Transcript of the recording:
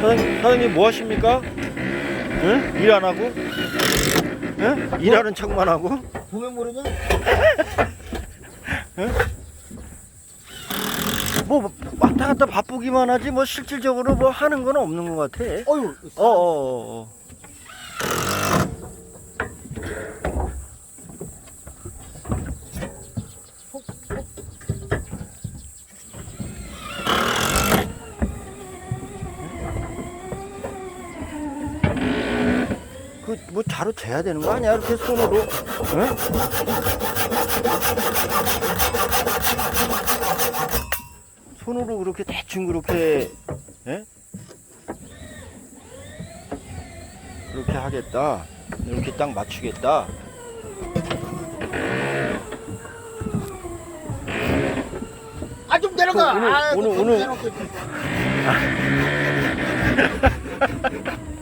사장님, 사장님 뭐 하십니까? 응? 일 안 하고? 응? 일하는 척만 하고? 보면 모르냐? 뭐 왔다 갔다 바쁘기만 하지 뭐 실질적으로 뭐 하는 건 없는 것 같아. 어유. 어어어. 그 뭐 자루 재야 되는 거 아니야? 이렇게 손으로? 응? 손으로 그렇게 대충 그렇게 예? 그렇게 하겠다. 이렇게 딱 맞추겠다. 아 좀 내려가. 오늘- 아, 오늘- 좀 오늘-.